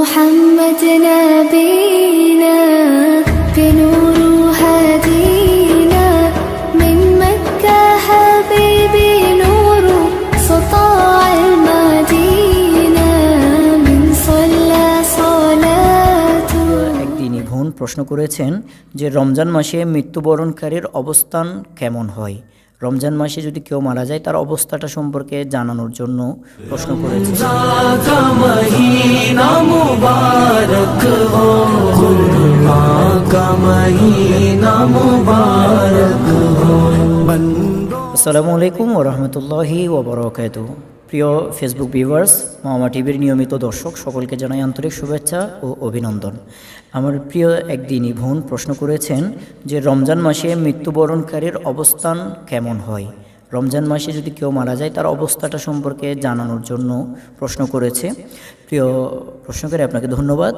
محمد نبينا بنور هدينا من مكة حبيبي نور سطاع المدينة من صلى صلاته একদিনই বোন প্রশ্ন করেছেন যে রমজান মাসে মৃত্যুবরণকারীর অবস্থান কেমন হয় রমজান মাসে যদি কেউ মারা যায় তার অবস্থাটা সম্পর্কে জানানোর জন্য প্রশ্ন করেছে মদিনা মুবারক আসসালামু আলাইকুম ওরহমতুল্লাহি ওবরাকাত প্রিয় ফেসবুক ভিউয়ার্স মামা টিভির নিয়মিত দর্শক সকলকে জানাই আন্তরিক শুভেচ্ছা ও অভিনন্দন। আমার প্রিয় একদিনই বোন প্রশ্ন করেছেন যে রমজান মাসে মৃত্যুবরণকারীর অবস্থান কেমন হয়? রমজান মাসে যদি কেউ মারা যায়, তার অবস্থাটা সম্পর্কে জানানোর জন্য প্রশ্ন করেছে। প্রিয় প্রশ্নকারী, আপনাকে ধন্যবাদ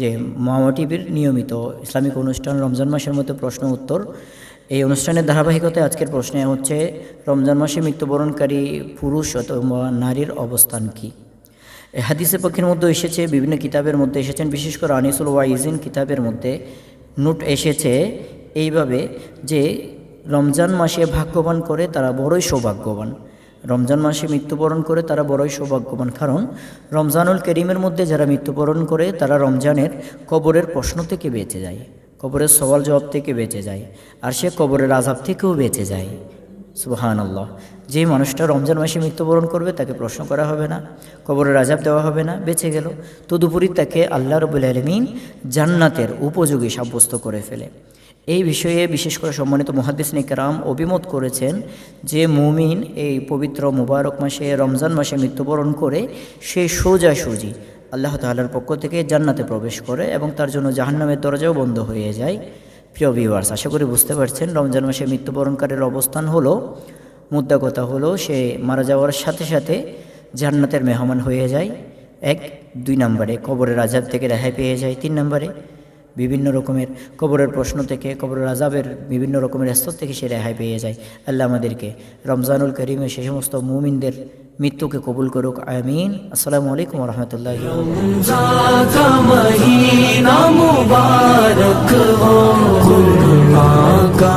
যে মামা টিভির নিয়মিত ইসলামিক অনুষ্ঠান রমজান মাসের মধ্যে প্রশ্ন উত্তর। এই অনুষ্ঠানের ধারাবাহিকতায় আজকের প্রশ্নে হচ্ছে, রমজান মাসে মৃত্যুবরণকারী পুরুষ অথবা নারীর অবস্থান কি? হাদিসের পক্ষের মধ্যে এসেছে, বিভিন্ন কিতাবের মধ্যে এসেছেন, বিশেষ করে আনিসুল ওয়াইজিন কিতাবের মধ্যে নোট এসেছে এইভাবে যে রমজান মাসে ভাগ্যবান করে তারা বড়ই সৌভাগ্যবান। রমজান মাসে মৃত্যুবরণ করে তারা বড়ই সৌভাগ্যবান। কারণ রমজানুল করিমের মধ্যে যারা মৃত্যুবরণ করে তারা রমজানের কবরের প্রশ্ন থেকে বেঁচে যায়, কবরের সওয়াল জবাব থেকে বেঁচে যায়, আর সে কবরের আজাব থেকেও বেঁচে যায়। সুবাহান আল্লাহ যে মানুষটা রমজান মাসে মৃত্যুবরণ করবে তাকে প্রশ্ন করা হবে না, কবরের আজাব দেওয়া হবে না, বেঁচে গেল। তদুপরি তাকে আল্লাহ রবুল আলমিন জান্নাতের উপযোগী সাব্যস্ত করে ফেলে। এই বিষয়ে বিশেষ করে সম্মানিত মহাদিস নিকরাম অভিমত করেছেন যে মুমিন এই পবিত্র মুবারক মাসে, রমজান মাসে মৃত্যুবরণ করে সে সোজা সুজি আল্লাহ তাআলার পক্ষ থেকে জান্নাতে প্রবেশ করে এবং তার জন্য জাহান্নামের দরজাও বন্ধ হয়ে যায়। প্রিয় ভিউয়ার্স আশা করি বুঝতে পারছেন রমজান মাসে মৃত্যুবরণকারীর অবস্থান হলো, মুদ্রা কথা হলো সে মারা যাওয়ার সাথে সাথে জান্নাতের মেহমান হয়ে যায়। এক, দুই নম্বরে কবরের আজাব থেকে রেহাই পেয়ে যায়। তিন নম্বরে বিভিন্ন রকমের কবরের প্রশ্ন থেকে, কবরের আজাবের বিভিন্ন রকমের স্তর থেকে সে রেহাই পেয়ে যায়। আল্লাহ আমাদেরকে রমজানুল করিমে সে সমস্ত মুমিনদের মৃত্যুকে কবুল করুক। আমিন। আসসালামু আলাইকুম রহমতুল্লাহ का